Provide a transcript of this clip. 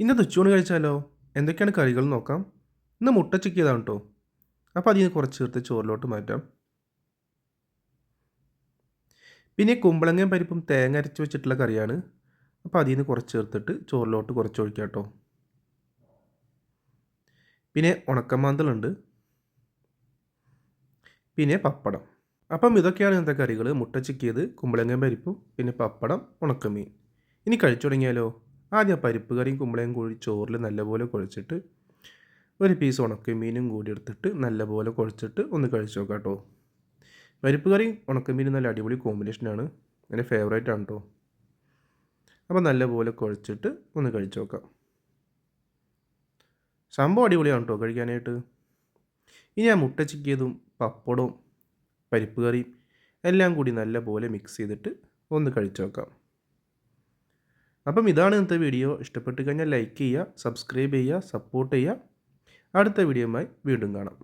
ഇന്നത്തെ ഉച്ചയൂണ് കഴിച്ചാലോ? എന്തൊക്കെയാണ് കറികൾ നോക്കാം? ഇന്ന് മുട്ട ചിക്കിയതാണ് കേട്ടോ അപ്പോൾ അതിൽ നിന്ന് കുറച്ച് ചേർത്ത് ചോറിലോട്ട് മാറ്റാം. പിന്നെ കുമ്പളങ്ങയും പരിപ്പും തേങ്ങ അരച്ച് വെച്ചിട്ടുള്ള കറിയാണ്. അപ്പോൾ അതിൽ നിന്ന് കുറച്ച് ചേർത്തിട്ട് ചോറിലോട്ട് കുറച്ച് ഒഴിക്കാം കേട്ടോ പിന്നെ ഉണക്കമാന്തലുണ്ട് പിന്നെ പപ്പടം. അപ്പം ഇതൊക്കെയാണ് ഇന്നത്തെ കറികൾ മുട്ട ചിക്കിയത് കുമ്പളങ്ങയും പരിപ്പും പിന്നെ പപ്പടം ഉണക്കമീൻ. ഇനി കഴിച്ചു തുടങ്ങിയാലോ? ആദ്യം പരിപ്പ് കറിയും കുമ്പളയും കൂടി ചോറിൽ നല്ലപോലെ കുഴച്ചിട്ട് ഒരു പീസ് ഉണക്കമീനും കൂടി എടുത്തിട്ട് നല്ലപോലെ കുഴച്ചിട്ട് ഒന്ന് കഴിച്ചു നോക്കാം കേട്ടോ പരിപ്പ് കറിയും ഉണക്കമീനും നല്ല അടിപൊളി കോമ്പിനേഷനാണ് എന്റെ ഫേവറേറ്റ് ആണ് കേട്ടോ അപ്പോൾ നല്ലപോലെ കുഴച്ചിട്ട് ഒന്ന് കഴിച്ചു നോക്കാം. സംഭവം അടിപൊളിയാണ് കേട്ടോ കഴിക്കാനായിട്ട്. ഇനി ഞാൻ മുട്ട ചിക്കിയതും പപ്പടവും പരിപ്പ് കറിയും എല്ലാം കൂടി നല്ലപോലെ മിക്സ് ചെയ്തിട്ട് ഒന്ന് കഴിച്ചു നോക്കാം. അപ്പം ഇതാണ് ഇന്നത്തെ വീഡിയോ. ഇഷ്ടപ്പെട്ട് കഴിഞ്ഞാൽ ലൈക്ക് ചെയ്യുക സബ്സ്ക്രൈബ് ചെയ്യുക സപ്പോർട്ട് ചെയ്യുക. അടുത്ത വീഡിയോയുമായി വീണ്ടും കാണാം.